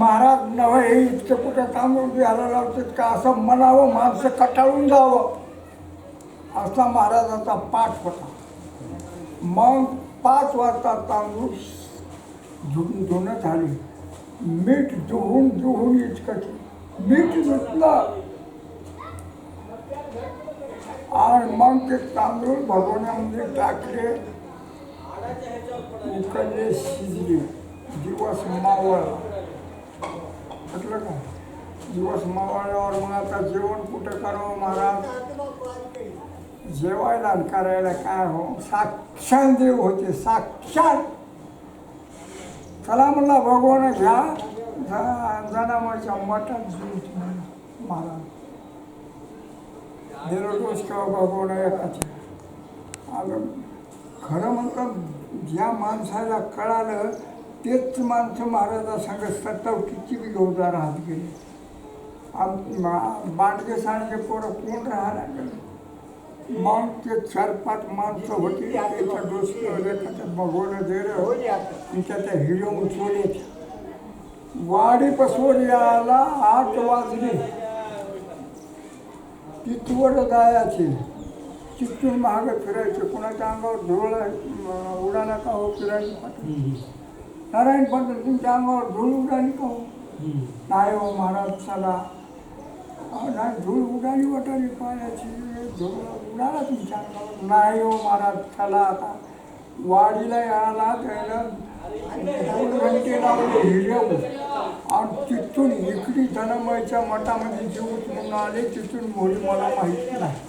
महाराज नव्हे हे इतकं कुठं तांदूळ द्यायला लावतात का असं म्हणावं माणसं कटाळून जावं. असा महाराजाचा पाठ होता. मग पाच वाजता तांदूळ धुवून धुणं झाली. मीठ धुवून धुवून इतकं मीठ धुतलं. आणि मग ते तांदूळ भगवण्यामध्ये टाकले. उकडले शिजले. दिवस मावळला. का दिवस मावळल्यावर मग आता जेवण कुठं करावं महाराज? जेवायला करायला काय हो? साक्षात देव होते साक्षात. चला म्हणला भगवान घ्या. जनावरच्या मठात जीव महाराज. निरोडोष किंवा हो भगवान एकाचे? अगं खरं म्हणतात ज्या माणसाला कळालं तेच माणसं महाराजा संग सटवकीची बी गौदा राहत गेली. आम बांडगे सांडगे पोरं कोण राहायला गेलं मग ते चार पाच माणसं होती त्याच्या डोसक्यावर दे रे त्याच्या त्या हिरवून चोरीत वाडीपासून यायला आठ वाजले. तिथवर जायचे. तिथून मागं फिरायचे. कुणाच्या अंगावर धुळ उडाला का हो फिरायचे नारायण पंत तुमच्या अंगावर धूळ उडाली का हो? नाही हो महाराज चला. नाही धूळ उडाली वाटाली पायाची धूळ उडाला तुमच्या अंगावर. नाही हो महाराज चला आता. वाडीला यायला त्याला दोन घंटे लावले हिरव आणि तिथून इकडी धनमयच्या मठामध्ये जीवत म्हणून आले. तिथून मोडी मला माहिती नाही.